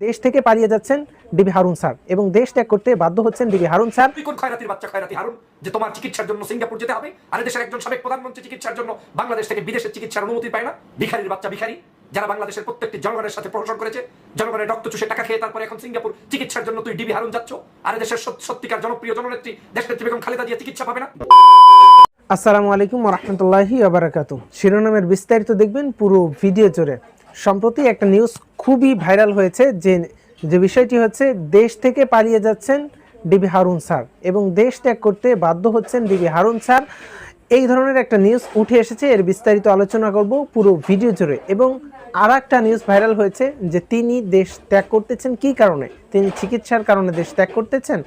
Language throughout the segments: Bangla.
দেশ থেকে পালিয়ে যাচ্ছেন ডিবি হারুন স্যার এবং দেশ ত্যাগ করতে বাধ্য হচ্ছেন ডিবি হারুন স্যার। কোন খয়রাতির বাচ্চা খয়রাতি হারুন যে তোমার চিকিৎসার জন্য সিঙ্গাপুর যেতে হবে আর দেশের একজন সাবেক প্রধানমন্ত্রী চিকিৎসার জন্য বাংলাদেশ থেকে বিদেশের চিকিৎসার অনুমতি পায় না। ভিখারির বাচ্চা ভিখারি যারা বাংলাদেশের প্রত্যেকটি জনগণের সাথে প্রহসন করেছে জনগণের রক্ত চুষে টাকা খেয়ে তারপরে এখন সিঙ্গাপুর চিকিৎসার জন্য তুই ডিবি হারুন যাচ্ছ আর দেশের সত্যিকার জনপ্রিয় জননেত্রী দেশনেত্রী বেগম খালেদা দিয়ে চিকিৎসা পাবে না। আসসালামু আলাইকুম রহমতুল্লাহি আবরাকাতু শিরোনামের বিস্তারিত দেখবেন পুরো ভিডিও জুড়ে। সম্প্রতি একটা নিউজ খুবই ভাইরাল হয়েছে যে যে বিষয়টি হচ্ছে, দেশ থেকে পালিয়ে যাচ্ছেন ডিবি হারুন স্যার এবং দেশ ত্যাগ করতে বাধ্য হচ্ছেন ডিবি হারুন স্যার। এই ধরনের একটা নিউজ উঠে এসেছে, এর বিস্তারিত আলোচনা করব পুরো ভিডিও জুড়ে এবং আর একটা নিউজ ভাইরাল হয়েছে যে, তিনি দেশ ত্যাগ করতেছেন কি কারণে? তিনি চিকিৎসার কারণে দেশ ত্যাগ করতেছেন?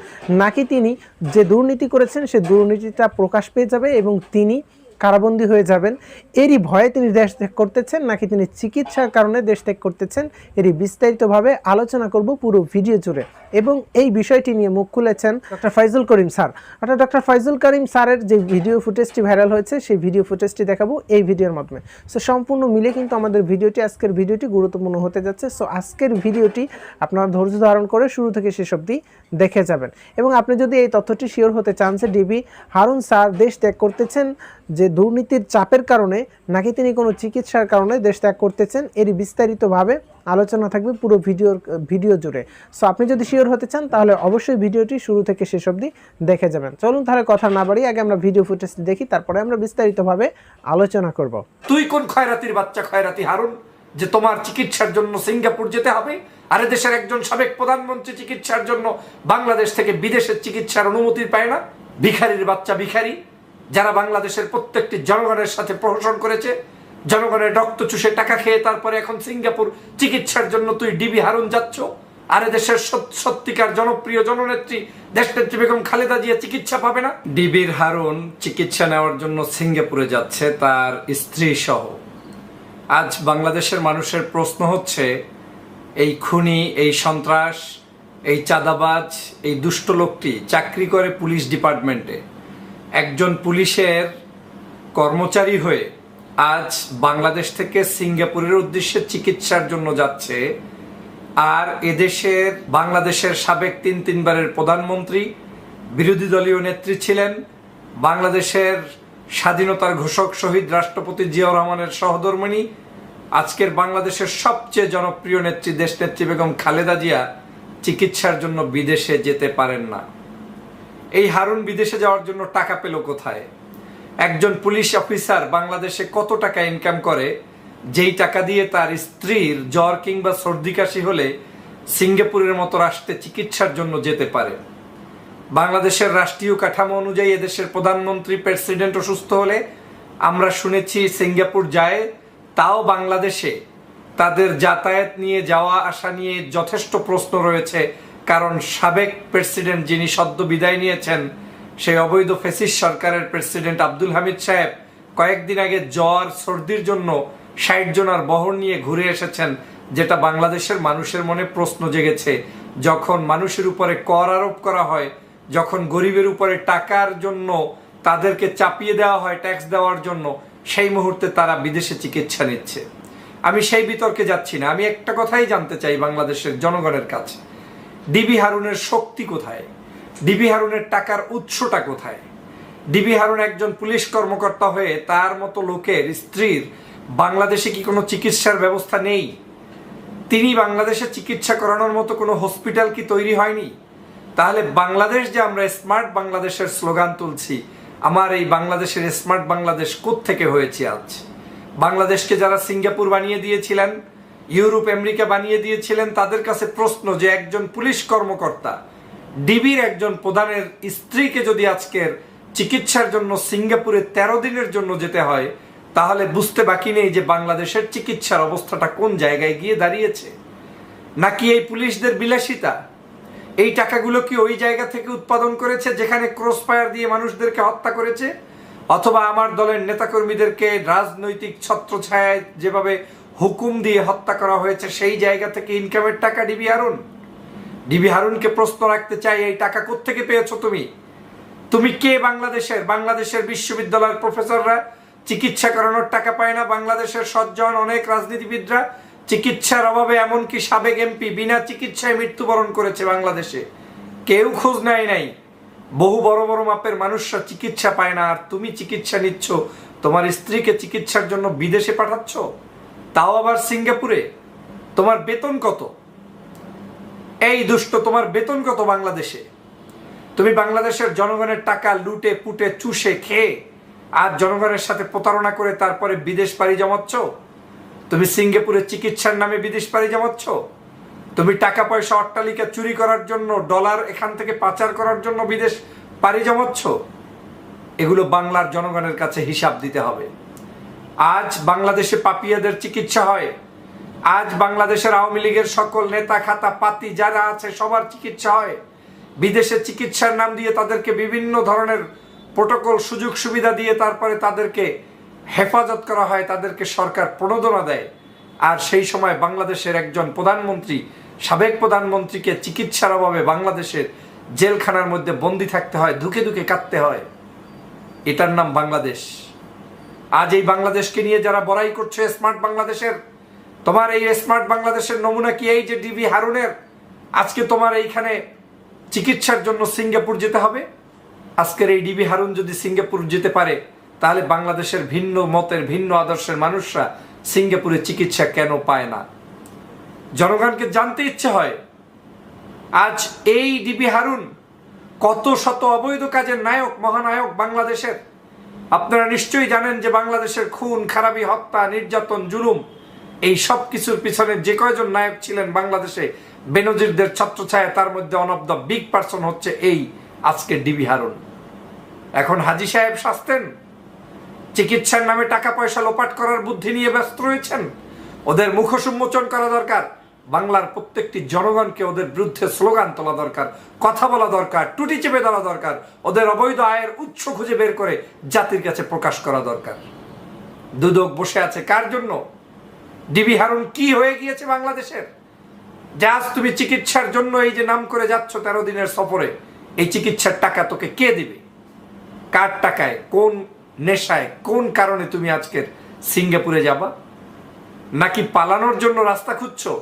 নাকি তিনি যে দুর্নীতি করেছেন, সে দুর্নীতিটা প্রকাশ পেয়ে যাবে এবং তিনি কারাবন্দী হয়ে যাবেন। এরই ভয়ে তিনি দেশ ত্যাগ করতেছেন নাকি তিনি চিকিৎসার কারণে দেশ ত্যাগ করতেছেন এরই বিস্তারিতভাবে আলোচনা করব পুরো ভিডিও জুড়ে। এবং এই বিষয়টি নিয়ে মুখ খুলেছেন ডক্টর ফাইজুল করিম স্যার। অর্থাৎ ডক্টর ফাইজুল করিম স্যারের যে ভিডিও ফুটেজটি ভাইরাল হয়েছে, সেই ভিডিও ফুটেজটি দেখাবো এই ভিডিওর মাধ্যমে। সো সম্পূর্ণ মিলে কিন্তু আমাদের ভিডিওটি, আজকের ভিডিওটি গুরুত্বপূর্ণ হতে যাচ্ছে। সো আজকের ভিডিওটি আপনারা ধৈর্য ধারণ করে শুরু থেকে শেষ অবধি দেখে যাবেন। এবং আপনি যদি এই তথ্যটি শিওর হতে চান যে ডিবি হারুন স্যার দেশ ত্যাগ করতেছেন, যে দুর্নীতির চাপের কারণে নাকি তিনি কোনো চিকিৎসার কারণে দেশ ত্যাগ করতেছেন? এরই বিস্তারিতভাবে আলোচনা থাকবে পুরো ভিডিওর, ভিডিও জুড়ে। সো আপনি যদি শিওর হতে চান, তাহলে অবশ্যই ভিডিওটি শুরু থেকে শেষ অবধি দেখে যাবেন। চলুন তাহলে কথা না বাড়িয়ে আগে আমরা ভিডিও ফুটেজ দেখি, তারপরে আমরা বিস্তারিতভাবে আলোচনা করব। তুই কোন খয়রাতির বাচ্চা খয়রাতি হারুন, যে তোমার চিকিৎসার জন্য সিঙ্গাপুর যেতে হবে, আর দেশের একজন সাবেক প্রধানমন্ত্রী চিকিৎসার জন্য বাংলাদেশ থেকে বিদেশের চিকিৎসার অনুমতি পায় না? ভিখারির বাচ্চা ভিখারি। যারা বাংলাদেশের প্রত্যেকটি জনগণের সাথে প্রহসন করেছে, জনগণের রক্ত চুষে টাকা খেয়ে তারপরে এখন সিঙ্গাপুর চিকিৎসার জন্য তুই ডিবি হারুন যাচ্ছ। আর দেশের সত্যিকার জনপ্রিয় জননেত্রী, দেশনেত্রী বেগম খালেদা জিয়া চিকিৎসা পাবে না? ডিবির হারুন চিকিৎসা নেওয়ার জন্য সিঙ্গাপুরে যাচ্ছে তার স্ত্রী সহ। আজ বাংলাদেশের মানুষের প্রশ্ন হচ্ছে, এই খুনি, এই সন্ত্রাস, এই চাঁদাবাজ, এই দুষ্ট লোকটি চাকরি করে পুলিশ ডিপার্টমেন্টে। একজন পুলিশের কর্মচারী হয়ে আজ বাংলাদেশ থেকে সিঙ্গাপুরের উদ্দেশ্যে চিকিৎসার জন্য যাচ্ছে। আর এদেশের, বাংলাদেশের সাবেক তিন তিনবারের প্রধানমন্ত্রী, বিরোধী দলীয় নেত্রী ছিলেন। বাংলাদেশের স্বাধীনতার ঘোষক শহীদ রাষ্ট্রপতি জিয়াউর রহমানের সহধর্মিণী, আজকের বাংলাদেশের সবচেয়ে জনপ্রিয় নেত্রী দেশ নেত্রী বেগম খালেদা জিয়া, চিকিৎসার জন্য বিদেশে যেতে পারেন না। এই হারুন বিদেশে যাওয়ার জন্য টাকা পেল কোথায়? একজন পুলিশ অফিসার বাংলাদেশে কত টাকা ইনকাম করে? যেই টাকা দিয়ে তার স্ত্রীর জ্বর কিংবা সর্দি কাশি হলে সিঙ্গাপুরের মতো রাষ্ট্রে চিকিৎসার জন্য যেতে পারে। বাংলাদেশের রাষ্ট্রীয় কাঠামো অনুযায়ী এদেশের প্রধানমন্ত্রী প্রেসিডেন্ট অসুস্থ হলে আমরা শুনেছি সিঙ্গাপুর যায়, তাও বাংলাদেশে। তাদের যাতায়াত নিয়ে, যাওয়া আসা নিয়ে যথেষ্ট প্রশ্ন রয়েছে কারণ সাবেক প্রেসিডেন্ট যিনি সদ্য বিদায় নিয়েছেন, সেই অবৈধ ফেসিস সরকারের প্রেসিডেন্ট আব্দুল হামিদ সাহেব কয়েকদিন আগে জ্বর, সর্দির জন্য ষাট জনার বহর নিয়ে ঘুরে এসেছেন, যেটা বাংলাদেশের মানুষের মনে প্রশ্ন জেগেছে। যখন মানুষের উপরে কর আরোপ করা হয়, যখন গরিবের উপরে টাকার জন্য তাদেরকে চাপিয়ে দেওয়া হয় ট্যাক্স দেওয়ার জন্য, সেই মুহূর্তে তারা বিদেশে চিকিৎসা নিচ্ছে। আমি সেই বিতর্কে যাচ্ছি না। আমি একটা কথাই জানতে চাই বাংলাদেশের জনগণের কাছে। ডিবি হারুনের শক্তি কোথায়? ডিবি হারুনের টাকার উৎসটা কোথায়? ডিবি হারুন একজন পুলিশ কর্মকর্তা হয়ে তার মতো লোকের স্ত্রীর বাংলাদেশে কি কোনো চিকিৎসার ব্যবস্থা নেই? তিনি বাংলাদেশে চিকিৎসা করানোর মতো কোনো হসপিটাল কি তৈরি হয়নি? তাহলে বাংলাদেশ যে আমরা স্মার্ট বাংলাদেশের স্লোগান তুলছি, আমার এই বাংলাদেশের স্মার্ট বাংলাদেশ থেকে হয়েছে আজ? বাংলাদেশকে যারা সিঙ্গাপুর বানিয়ে দিয়েছিলেন ইউরোপ, আমেরিকা বানিয়ে দিয়েছিলেন তাদের কাছে প্রশ্ন যে একজন পুলিশ কর্মকর্তা, ডিবির একজন প্রধানের স্ত্রীকে যদি আজকের চিকিৎসার জন্য সিঙ্গাপুরে তেরো দিনের জন্য যেতে হয়, তাহলে বুঝতে বাকি নেই যে বাংলাদেশের চিকিৎসার অবস্থাটা কোন জায়গায় গিয়ে দাঁড়িয়েছে। নাকি এই পুলিশদের বিলাসিতা? এই টাকাগুলো কি ওই জায়গা থেকে উৎপাদন করেছে যেখানে ক্রস ফায়ার দিয়ে মানুষদেরকে হত্যা করেছে? অথবা আমার দলের নেতাকর্মীদেরকে রাজনৈতিক ছত্রছায়ায় যেভাবে হুকুম দিয়ে হত্যা করা হয়েছে, সেই জায়গা থেকে ইনকামের টাকা ডিবি হারুন। ডিবি হারুনকে প্রশ্ন রাখতে চাই, এই টাকা কোত্থেকে পেয়েছ তুমি? তুমি কে বাংলাদেশের? বাংলাদেশের বিশ্ববিদ্যালয়ের প্রফেসররা চিকিৎসা করানোর টাকা পায় না, বাংলাদেশের সজ্জন, অনেক রাজনীতিবিদরা চিকিৎসার অভাবে, এমনকি সাবেক এমপি বিনা চিকিৎসায় মৃত্যুবরণ করেছে বাংলাদেশে। কেউ খোঁজ নেয় নাই। বহু বড় বড় মাপের মানুষরা চিকিৎসা পায় না, আর তুমি চিকিৎসা নিচ্ছ। তোমার স্ত্রীকে চিকিৎসার জন্য বিদেশে পাঠাচ্ছ? তাও আবার সিঙ্গাপুরে? তোমার বেতন কত? এই দুষ্ট, তোমার বেতন কত বাংলাদেশে? তুমি বাংলাদেশের জনগণের টাকা লুটে, পুটে, চুষে, খেয়ে আর জনগণের সাথে প্রতারণা করে তারপরে বিদেশ পাড়ি জমাচ্ছ? তুমি সিঙ্গাপুরে চিকিৎসার নামে বিদেশ পাড়ি জমাচ্ছ? তুমি টাকা পয়সা অট্টালিকা চুরি করার জন্য, ডলার এখান থেকে পাচার করার জন্য বিদেশ পাড়ি জমাচ্ছ? এগুলো বাংলার জনগণের কাছে হিসাব দিতে হবে। আজ বাংলাদেশে পাপিয়াদের চিকিৎসা হয়। আজ বাংলাদেশের আওয়ামী লীগের সকল নেতা, খাতা, পাতি যারা আছে, সবার চিকিৎসা হয়। বিদেশে চিকিৎসার নাম দিয়ে তাদেরকে বিভিন্ন ধরনের প্রোটোকল, সুযোগ, সুবিধা দিয়ে তারপরে তাদেরকে হেফাজত করা হয়, তাদেরকে সরকার প্রণোদনা দেয়। আর সেই সময় বাংলাদেশের একজন প্রধানমন্ত্রী, সাবেক প্রধানমন্ত্রীকে চিকিৎসার অভাবে বাংলাদেশের জেলখানার মধ্যে বন্দি থাকতে হয়, ধুকে ধুকে কাঁদতে হয়। এটার নাম বাংলাদেশ। আজ এই বাংলাদেশকে নিয়ে যারা বড়াই করছে স্মার্ট বাংলাদেশের, তোমার এই স্মার্ট বাংলাদেশের নমুনা কি এই যে ডিবি হারুনের? আজকে তোমার এইখানে চিকিৎসার জন্য সিঙ্গাপুর যেতে হবে। আজকের এই ডিবি হারুন যদি সিঙ্গাপুর যেতে পারে, তাহলে বাংলাদেশের ভিন্ন মতের, ভিন্ন আদর্শের মানুষরা সিঙ্গাপুরে চিকিৎসা কেন পায় না? জনগণকে জানতে ইচ্ছে হয়, আজ এই ডিবি হারুন কত শত অবৈধ কাজের নায়ক, মহানায়ক বাংলাদেশের আপনারা নিশ্চয়ই জানেন যে বাংলাদেশের খুন, খারাপি, হত্যা, নির্যাতন, জুলুম, এই সব কিছুর পিছনে যে কয়জন নায়ক ছিলেন বাংলাদেশে, বেনজিরদের ছত্রছায়া তার মধ্যে one of the big person হচ্ছে এই আজকে ডিবি হারুন। এখন হাজি সাহেব শাস্তেন, চিকিৎসার নামে টাকা পয়সা লোপাট করার বুদ্ধি নিয়ে ব্যস্ত রয়েছেন, ওদের মুখোশ উন্মোচন করা দরকার। বাংলার প্রত্যেকটি জনগণকে ওদের বিরুদ্ধে স্লোগান তোলা দরকার, কথা বলা দরকার, টুটি চেপে দেওয়া দরকার, ওদের অবৈধ আয়ের উৎস খুঁজে বের করে জাতির কাছে প্রকাশ করা দরকার। দুদক বসে আছে কার জন্য? ডিবি হারুন কি হয়ে গিয়েছে বাংলাদেশের? যে আজ তুমি চিকিৎসার জন্য এই যে নাম করে যাচ্ছ তেরো দিনের সফরে, এই চিকিৎসার টাকা তোকে কে দিবে? কার টাকায়, কোন নেশায়, কোন কারণে তুমি আজকের সিঙ্গাপুরে যাবা? নাকি পালানোর জন্য রাস্তা খুঁজছো?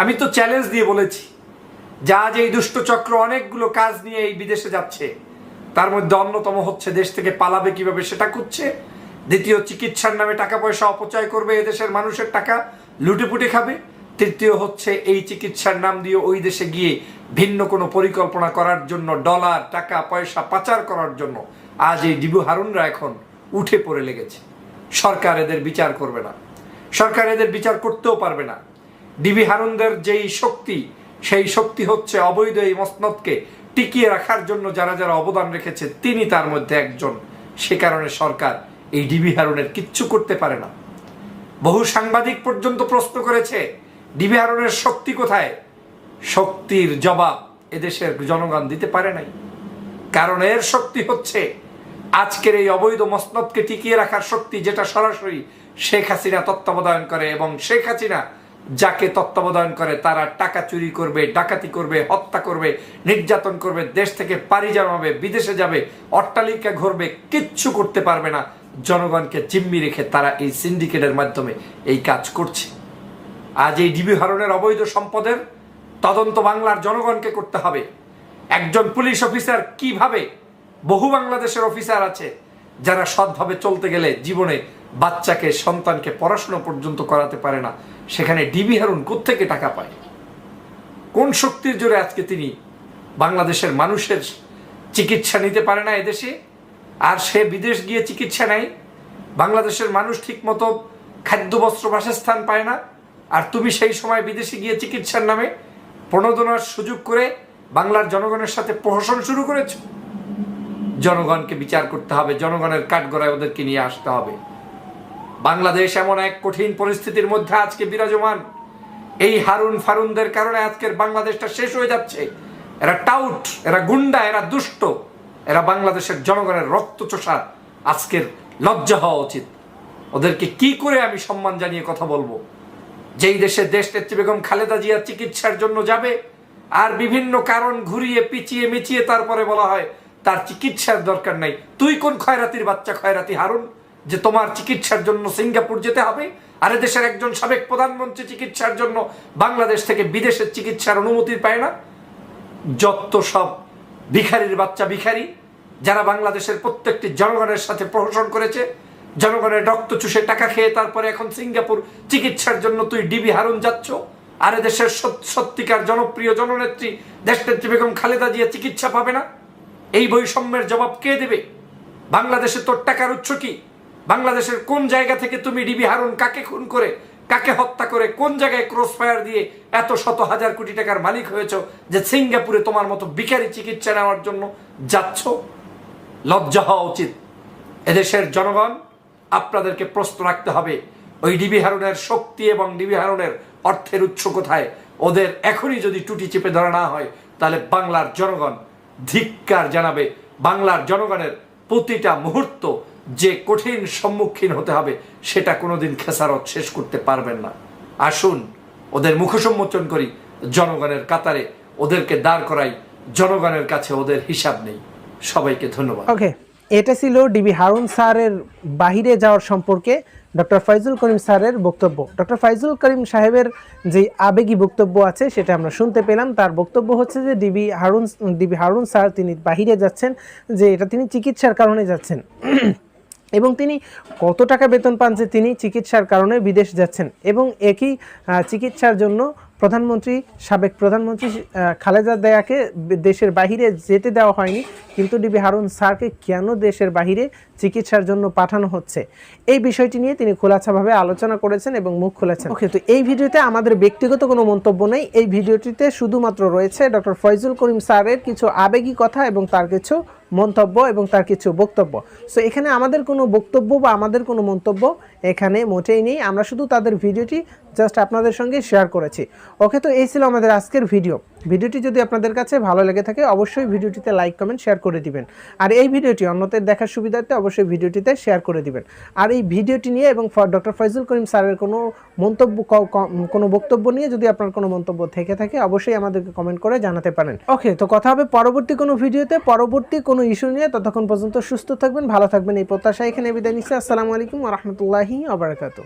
আমি তো চ্যালেঞ্জ দিয়ে বলেছি। যা আজ এই দুষ্ট চক্র অনেকগুলো কাজ নিয়ে এই বিদেশে যাচ্ছে। তার মধ্যে অন্যতম হচ্ছে দেশ থেকে পালাবে কীভাবে সেটা খুঁজছে। দ্বিতীয় চিকিৎসার নামে টাকা পয়সা অপচয় করবে এদেশের মানুষের টাকা, লুটে পুটে খাবে। তৃতীয় হচ্ছে এই চিকিৎসার নাম দিয়ে ওই দেশে গিয়ে ভিন্ন কোনো পরিকল্পনা করার জন্য ডলার, টাকা, পয়সা পাচার করার জন্য আজ এই ডিবু হারুনরা এখন উঠে পড়ে লেগেছে। সরকার এদের বিচার করবে না। সরকার এদের বিচার করতেও পারবে না। ডিবি হারুনদের যেই শক্তি, সেই শক্তি হচ্ছে অবৈধ এই মসনদকে টিকিয়ে রাখার জন্য যারা যারা অবদান রেখেছে, তিনি তার মধ্যে একজন। সে কারণে সরকার এই ডিবি হারুনের কিচ্ছু করতে পারে না। বহু সাংবাদিক পর্যন্ত প্রশ্ন করেছে, ডিবি হারুনের শক্তি কোথায়? শক্তির জবাব এদেশের জনগণ দিতে পারে নাই। কারণ এর শক্তি হচ্ছে, আজকের এই অবৈধ মসনদকে টিকিয়ে রাখার শক্তি যেটা সরাসরি শেখ হাসিনা তত্ত্বাবধান করে এবং শেখ হাসিনা যাকে তত্ত্বাবধান করে তারা টাকা চুরি করবে, ডাকাতি করবে, হত্যা করবে, নির্যাতন করবে, দেশ থেকে পাড়ি জমাবে, বিদেশে যাবে, অট্টালিকা ঘুরবে, কিচ্ছু করতে পারবে না। জনগণকে জিম্মি রেখে তারা এই সিন্ডিকেটের মাধ্যমে এই কাজ করছে। আজ এই ডিবি হরণের অবৈধ সম্পদের তদন্ত বাংলার জনগণকে করতে হবে। একজন পুলিশ অফিসার কীভাবে বহু বাংলাদেশের অফিসার আছে যারা সৎভাবে চলতে গেলে জীবনে বাচ্চাকে, সন্তানকে পড়াশোনা পর্যন্ত করাতে পারে না। সেখানে ডিবি হারুন কোত্থেকে টাকা পায়? কোন শক্তির জোরে আজকে তিনি বাংলাদেশের মানুষের চিকিৎসা নিতে পারে না এদেশে? আর সে বিদেশ গিয়ে চিকিৎসা নেয়? বাংলাদেশের মানুষ ঠিক মতো খাদ্য, বস্ত্র, বাসস্থান পায় না? আর তুমি সেই সময় বিদেশে গিয়ে চিকিৎসার নামে প্রণোদনার সুযোগ করে বাংলার জনগণের সাথে প্রহসন শুরু করেছ? জনগণকে বিচার করতে হবে, জনগণের কাঠগড়ায় ওদেরকে নিয়ে আসতে হবে। বাংলাদেশ এমন এক কঠিন পরিস্থিতির মধ্যে আজকে বিরাজমান। এই হারুন ফারুনদের কারণে আজকের বাংলাদেশটা শেষ হয়ে যাচ্ছে। এরা টাউট, এরা গুন্ডা, এরা দুষ্ট। এরা বাংলাদেশের জনগণের রক্ত চোষার আজকের লজ্জা হওয়া উচিত। ওদেরকে কি করে আমি সম্মান জানিয়ে কথা বলব? যেই দেশে দেশ নেত্রী বেগম খালেদা জিয়া চিকিৎসার জন্য যাবে, আর বিভিন্ন কারণ ঘুরিয়ে পিছিয়ে মিছিয়ে তারপরে বলা হয়, তার চিকিৎসার দরকার নাই। তুই কোন খয়রাতির বাচ্চা খয়রাতি হারুন? যে তোমার চিকিৎসার জন্য সিঙ্গাপুর যেতে হবে, আর দেশের একজন সাবেক প্রধানমন্ত্রী চিকিৎসার জন্য বাংলাদেশ থেকে বিদেশের চিকিৎসার অনুমতি পায় না। যত সব ভিখারির বাচ্চা ভিখারি, যারা বাংলাদেশের প্রত্যেকটি জনগণের সাথে প্রহসন করেছে, জনগণের রক্ত চুষে টাকা খেয়ে তারপরে এখন সিঙ্গাপুর চিকিৎসার জন্য তুই ডিবি হারুন যাচ্ছ, আর দেশের সত্যিকার জনপ্রিয় জননেত্রী দেশনেত্রী বেগম খালেদা জিয়া চিকিৎসা পাবে না। এই বৈষম্যের জবাব কে দেবে? বাংলাদেশে তোর টাকার উৎস কি? বাংলাদেশের কোন জায়গা থেকে তুমি ডিবি হারুন কাকে খুন করে, কাকে হত্যা করে, কোন জায়গায় ক্রস ফায়ার দিয়ে এত শত হাজার কোটি টাকার মালিক হয়েছ যে সিঙ্গাপুরে তোমার মতো বিকারি চিকিৎসা নেওয়ার জন্য যাচ্ছ? লজ্জা হওয়া উচিত। এদেশের জনগণ, আপনাদেরকে প্রশ্ন রাখতে হবে, ওই ডিবি হারুনের শক্তি এবং ডিবি হারুনের অর্থের উৎস কোথায়? ওদের এখনই যদি টুটি চেপে ধরা না হয়, তাহলে বাংলার জনগণ ধিক্কার জানাবে। বাংলার জনগণের প্রতিটা মুহূর্ত যে কঠিন সম্মুখীন হতে হবে, সেটা কোনোদিন খেসারত শেষ করতে পারবেন না। আসুন, ওদের মুখসম্মোচন করি, জনগণের কাতারে ওদেরকে দাঁড় করাই, জনগণের কাছে ওদের হিসাব নেই। সবাইকে ধন্যবাদ। ওকে এটা ছিল ডিবি হারুন স্যারের বাহিরে যাওয়ার সম্পর্কে ডক্টর ফাইজুল করিম স্যারের বক্তব্য। ডক্টর ফাইজুল করিম সাহেবের যে আবেগী বক্তব্য আছে, সেটা আমরা শুনতে পেলাম। তার বক্তব্য হচ্ছে যে DB Harun DB Harun sir তিনি বাহিরে যাচ্ছেন, যে এটা তিনি চিকিৎসার কারণে যাচ্ছেন। এবং তিনি কত টাকা বেতন পান যে তিনি চিকিৎসার কারণে বিদেশ যাচ্ছেন? এবং একই চিকিৎসার জন্য প্রধানমন্ত্রী, সাবেক প্রধানমন্ত্রী খালেদা দেয়াকে দেশের বাহিরে যেতে দেওয়া হয়নি। কিন্তু ডিবি হারুন স্যারকে কেন দেশের বাহিরে চিকিৎসার জন্য পাঠানো হচ্ছে? এই বিষয়টি নিয়ে তিনি খোলাছাভাবে আলোচনা করেছেন এবং মুখ খুলেছেন। ওকে, তো এই ভিডিওতে আমাদের ব্যক্তিগত কোনো মন্তব্য নেই। এই ভিডিওটিতে শুধুমাত্র রয়েছে ডক্টর ফয়জুল করিম স্যারের কিছু আবেগী কথা এবং তার কিছু মন্তব্য এবং তার কিছু বক্তব্য। সো এখানে আমাদের কোনো বক্তব্য বা আমাদের কোনো মন্তব্য এখানে মোটেই নেই। আমরা শুধু তাদের ভিডিওটি জাস্ট আপনাদের সঙ্গে শেয়ার করেছি। ওকে তো এই ছিল আমাদের আজকের ভিডিও ভিডিওটি যদি আপনাদের কাছে ভালো লেগে থাকে, অবশ্যই ভিডিওটিতে লাইক কমেন্ট শেয়ার করে দিবেন। আর এই ভিডিওটি অন্যদের দেখার সুবিধার্থে অবশ্যই ভিডিওটিতে শেয়ার করে দিবেন। আর এই ভিডিওটি নিয়ে এবং ডক্টর ফয়জুল করিম স্যারের কোনো মন্তব্য কোনো বক্তব্য নিয়ে যদি আপনার কোনো মন্তব্য থেকে থাকে, অবশ্যই আমাদেরকে কমেন্ট করে জানাতে পারেন। ওকে তো কথা হবে পরবর্তী কোনো ভিডিওতে। পরবর্তী কোনো ইস্যু নিয়ে। ততক্ষণ পর্যন্ত সুস্থ থাকবেন, ভালো থাকবেন। এই প্রত্যাশা এখানে বিদায় নিচ্ছে। আসসালামু আলাইকুম রহমতুল্লাহি আবরাকাতু